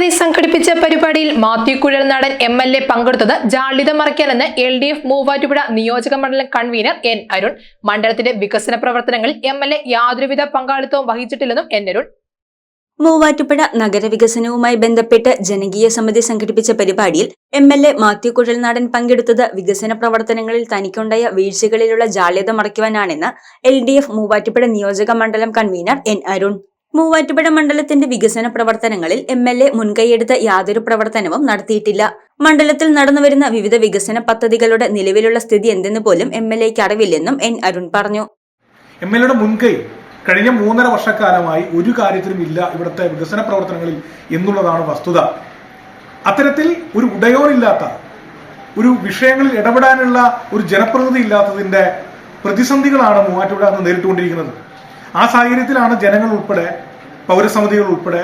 സമിതി സംഘടിപ്പിച്ച പരിപാടിയിൽ Mathew Kuzhalnadan M L A പങ്കെടുത്തത് ജാള്യത മറയ്ക്കാനെന്ന് എൽ ഡി എഫ് മൂവാറ്റുപുഴ നിയോജക മണ്ഡലം കൺവീനർ എൻ അരുൺ. മണ്ഡലത്തിന്റെ വികസന പ്രവർത്തനങ്ങളിൽ എം എൽ എ യാതൊരുവിധ പങ്കാളിത്തവും വഹിച്ചിട്ടില്ലെന്നും എൻ അരുൺ. മൂവാറ്റുപുഴ നഗരവികസനവുമായി ബന്ധപ്പെട്ട് ജനകീയ സമിതി സംഘടിപ്പിച്ച പരിപാടിയിൽ M L A Mathew Kuzhalnadan പങ്കെടുത്തത് വികസന പ്രവർത്തനങ്ങളിൽ തനിക്കുണ്ടായ വീഴ്ചകളിലുള്ള ജാള്യത മറയ്ക്കുവാനാണെന്ന് എൽ ഡി എഫ് മൂവാറ്റുപുഴ നിയോജക മണ്ഡലം കൺവീനർ എൻ അരുൺ. മൂവാറ്റുപുഴ മണ്ഡലത്തിന്റെ വികസന പ്രവർത്തനങ്ങളിൽ എം എൽ എ മുൻകൈയെടുത്ത യാതൊരു പ്രവർത്തനവും നടത്തിയിട്ടില്ല. മണ്ഡലത്തിൽ നടന്നുവരുന്ന വിവിധ വികസന പദ്ധതികളുടെ നിലവിലുള്ള സ്ഥിതി എന്തെന്ന് പോലും എം എൽ എക്ക് അറിവില്ലെന്നും എൻ അരുൺ പറഞ്ഞു. എം എൽ എയുടെ മുൻകൈ കഴിഞ്ഞ മൂന്നര വർഷക്കാലമായി ഒരു കാര്യത്തിലും ഇല്ല ഇവിടുത്തെ വികസന പ്രവർത്തനങ്ങളിൽ എന്നുള്ളതാണ് വസ്തുത. അത്തരത്തിൽ ഒരു ഉടയോനില്ലാത്ത ഒരു വിഷയങ്ങളിൽ ഇടപെടാനുള്ള ഒരു ജനപ്രതിനിധി ഇല്ലാത്തതിന്റെ പ്രതിസന്ധികളാണ് മൂവാറ്റുപുഴ അന്ന് നേരിട്ടുകൊണ്ടിരിക്കുന്നത്. ആ സാഹചര്യത്തിലാണ് ജനങ്ങൾ ഉൾപ്പെടെ പൗരസമിതികൾ ഉൾപ്പെടെ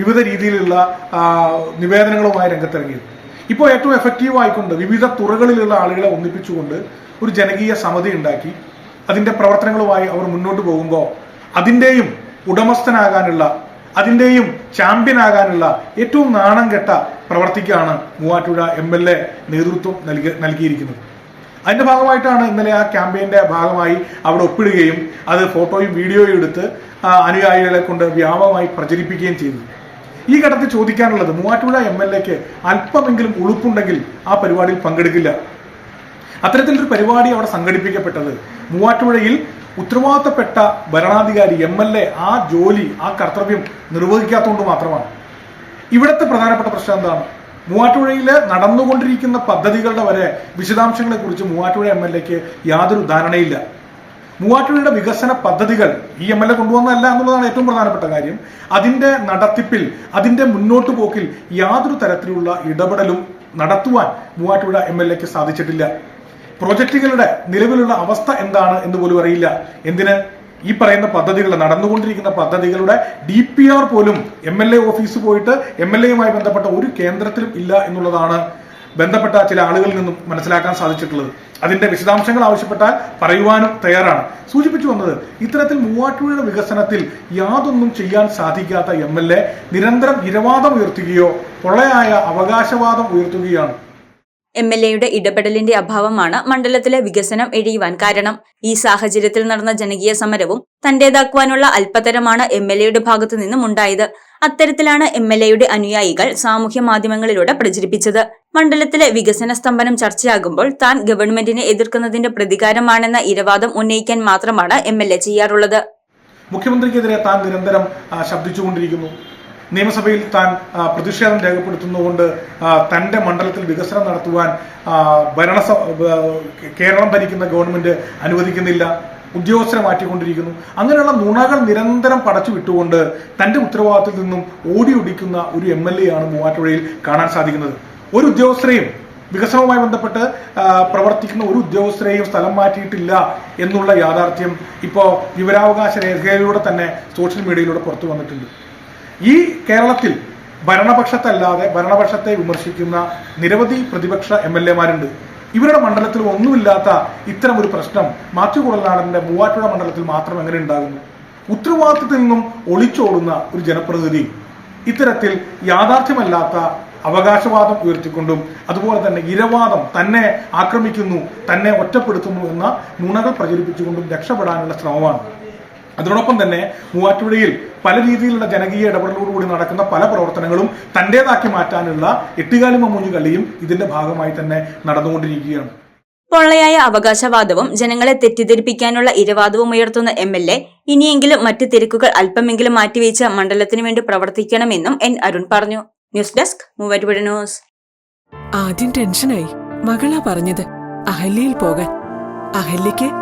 വിവിധ രീതിയിലുള്ള നിവേദനങ്ങളുമായി രംഗത്തിറങ്ങിയത്. ഇപ്പോൾ ഏറ്റവും എഫക്റ്റീവ് ആയിക്കൊണ്ട് വിവിധ തുറകളിലുള്ള ആളുകളെ ഒന്നിപ്പിച്ചുകൊണ്ട് ഒരു ജനകീയ സമിതി ഉണ്ടാക്കി. അതിന്റെ പ്രവർത്തനങ്ങളുമായി അവർ മുന്നോട്ട് പോകുമ്പോൾ അതിന്റെയും ഉടമസ്ഥനാകാനുള്ള അതിന്റെയും ചാമ്പ്യനാകാനുള്ള ഏറ്റവും നാണം കെട്ട പ്രവർത്തിക്കാണ് മൂവാറ്റുപുഴ എം എൽ എ നേതൃത്വം നൽകി നൽകിയിരിക്കുന്നത്. അതിന്റെ ഭാഗമായിട്ടാണ് ഇന്നലെ ആ ക്യാമ്പയിന്റെ ഭാഗമായി അവിടെ ഒപ്പിടുകയും അത് ഫോട്ടോയും വീഡിയോയും എടുത്ത് അനുയായികളെ കൊണ്ട് വ്യാപകമായി പ്രചരിപ്പിക്കുകയും ചെയ്തു. ഈ ഘട്ടത്തിൽ ചോദിക്കാനുള്ളത് മൂവാറ്റുപുഴ എം എൽ എക്ക് അല്പമെങ്കിലും ഉളുപ്പുണ്ടെങ്കിൽ ആ പരിപാടിയിൽ പങ്കെടുക്കില്ല. അത്തരത്തിലൊരു പരിപാടി അവിടെ സംഘടിപ്പിക്കപ്പെട്ടത് മൂവാറ്റുപുഴയിൽ ഉത്തരവാദിത്തപ്പെട്ട ഭരണാധികാരി എം എൽ എ ആ ജോലി ആ കർത്തവ്യം നിർവഹിക്കാത്തതുകൊണ്ട് മാത്രമാണ്. ഇവിടുത്തെ പ്രധാനപ്പെട്ട പ്രശ്നം എന്താണ്? മൂവാറ്റുപുഴയിൽ നടന്നുകൊണ്ടിരിക്കുന്ന പദ്ധതികളുടെ വരെ വിശദാംശങ്ങളെ കുറിച്ച് മൂവാറ്റുപുഴ എം എൽ എക്ക് യാതൊരു ധാരണയില്ല. മൂവാറ്റുപുഴയുടെ വികസന പദ്ധതികൾ ഈ എം എൽ എ കൊണ്ടുവന്നതല്ല എന്നുള്ളതാണ് ഏറ്റവും പ്രധാനപ്പെട്ട കാര്യം. അതിന്റെ നടത്തിപ്പിൽ അതിന്റെ മുന്നോട്ടു പോക്കിൽ യാതൊരു തരത്തിലുള്ള ഇടപെടലും നടത്തുവാൻ മൂവാറ്റുപുഴ എം എൽ എക്ക് സാധിച്ചിട്ടില്ല. പ്രോജക്റ്റുകളുടെ നിലവിലുള്ള അവസ്ഥ എന്താണ് എന്ന് പോലും അറിയില്ല. എന്തിന്? ഈ പറയുന്ന പദ്ധതികൾ നടന്നുകൊണ്ടിരിക്കുന്ന പദ്ധതികളുടെ ഡി പി ആർ പോലും എം എൽ എ ഓഫീസ് പോയിട്ട് എം എൽ എയുമായി ബന്ധപ്പെട്ട ഒരു കേന്ദ്രത്തിലും ഇല്ല എന്നുള്ളതാണ് ബന്ധപ്പെട്ട ചില ആളുകളിൽ നിന്നും മനസ്സിലാക്കാൻ സാധിച്ചിട്ടുള്ളത്. അതിന്റെ വിശദാംശങ്ങൾ ആവശ്യപ്പെട്ടാൽ പറയുവാനും തയ്യാറാണ്. സൂചിപ്പിച്ചു വന്നത് ഇത്തരത്തിൽ മൂവാറ്റുപുഴയുടെ വികസനത്തിൽ യാതൊന്നും ചെയ്യാൻ സാധിക്കാത്ത എം നിരന്തരം ഇരവാദം ഉയർത്തുകയോ പൊള്ളയായ അവകാശവാദം ഉയർത്തുകയാണ്. എം എൽ എയുടെ ഇടപെടലിന്റെ അഭാവമാണ് മണ്ഡലത്തിലെ വികസനം എഴിയുവാൻ കാരണം. ഈ സാഹചര്യത്തിൽ നടന്ന ജനകീയ സമരവും തന്റേതാക്കുവാനുള്ള അല്പതരമാണ് എം എൽ എയുടെ ഭാഗത്തു നിന്നും ഉണ്ടായത്. അത്തരത്തിലാണ് എം എൽ എയുടെ അനുയായികൾ സാമൂഹ്യ മാധ്യമങ്ങളിലൂടെ പ്രചരിപ്പിച്ചത്. മണ്ഡലത്തിലെ വികസന സ്തംഭനം ചർച്ചയാകുമ്പോൾ താൻ ഗവൺമെന്റിനെ എതിർക്കുന്നതിന്റെ പ്രതികാരമാണെന്ന ഇരവാദം ഉന്നയിക്കാൻ മാത്രമാണ് എം എൽ എ ചെയ്യാറുള്ളത്. മുഖ്യമന്ത്രിക്കെതിരെ താൻ നിരന്തരം ശബ്ദിച്ചുകൊണ്ടിരിക്കുന്നു. നിയമസഭയിൽ താൻ പ്രതിഷേധം രേഖപ്പെടുത്തുന്നതുകൊണ്ട് ആ, തന്റെ മണ്ഡലത്തിൽ വികസനം നടത്തുവാൻ ഭരണ കേരളം ഭരിക്കുന്ന ഗവൺമെന്റ് അനുവദിക്കുന്നില്ല. ഉദ്യോഗസ്ഥരെ മാറ്റിക്കൊണ്ടിരിക്കുന്നു. അങ്ങനെയുള്ള നുണകൾ നിരന്തരം പടച്ചു വിട്ടുകൊണ്ട് തന്റെ ഉത്തരവാദിത്തത്തിൽ നിന്നും ഓടി ഒടിക്കുന്ന ഒരു എം എൽ എ ആണ് മൂവാറ്റുപുഴയിൽ കാണാൻ സാധിക്കുന്നത്. ഒരു ഉദ്യോഗസ്ഥരെയും വികസനവുമായി ബന്ധപ്പെട്ട് പ്രവർത്തിക്കുന്ന ഒരു ഉദ്യോഗസ്ഥരെയും സ്ഥലം മാറ്റിയിട്ടില്ല എന്നുള്ള യാഥാർത്ഥ്യം ഇപ്പോൾ വിവരാവകാശ രേഖയിലൂടെ തന്നെ സോഷ്യൽ മീഡിയയിലൂടെ പുറത്തു വന്നിട്ടുണ്ട്. ഈ കേരളത്തിൽ ഭരണപക്ഷത്തല്ലാതെ ഭരണപക്ഷത്തെ വിമർശിക്കുന്ന നിരവധി പ്രതിപക്ഷ എം എൽ എമാരുണ്ട്. ഇവരുടെ മണ്ഡലത്തിൽ ഒന്നുമില്ലാത്ത ഇത്തരം ഒരു പ്രശ്നം മാത്യു കുടൽനാടന്റെ മൂവാറ്റുപുഴ മണ്ഡലത്തിൽ മാത്രം എങ്ങനെ ഉണ്ടാകുന്നു? ഉത്തരവാദിത്തത്തിൽ നിന്നും ഒളിച്ചോടുന്ന ഒരു ജനപ്രതിനിധി. ഇത്തരത്തിൽ യാഥാർത്ഥ്യമല്ലാത്ത അവകാശവാദം ഉയർത്തിക്കൊണ്ടും അതുപോലെ തന്നെ ഇരവാദം തന്നെ ആക്രമിക്കുന്നു തന്നെ ഒറ്റപ്പെടുത്തുന്നു എന്ന നുണകൾ പ്രചരിപ്പിച്ചുകൊണ്ടും രക്ഷപ്പെടാനുള്ള ശ്രമമാണ്. അതിനോടൊപ്പം തന്നെ മൂവാറ്റുപുഴയിൽ പല രീതിയിലുള്ള ജനകീയ ഇടപെടലോടുകൂടി നടക്കുന്ന പല പ്രവർത്തനങ്ങളും തന്റേതാക്കി മാറ്റാനുള്ള എട്ടുകാലി മമ്മൂഞ്ഞു കളിയും ഇതിന്റെ ഭാഗമായി തന്നെ നടന്നുകൊണ്ടിരിക്കുകയാണ്. പൊള്ളയായ അവകാശവാദവും ജനങ്ങളെ തെറ്റിദ്ധരിപ്പിക്കാനുള്ള ഇരവാദവും ഉയർത്തുന്ന എം എൽ എ ഇനിയെങ്കിലും മറ്റ് തിരക്കുകൾ അല്പമെങ്കിലും മാറ്റിവെച്ച് മണ്ഡലത്തിനു വേണ്ടി പ്രവർത്തിക്കണമെന്നും എൻ അരുൺ പറഞ്ഞു. News desk Muvattupuzha news. ആദ്യം ടെൻഷനായി. മകളാ പറഞ്ഞത്. അഹല്യയിൽ പോകാൻ. അഹല്യയ്ക്ക്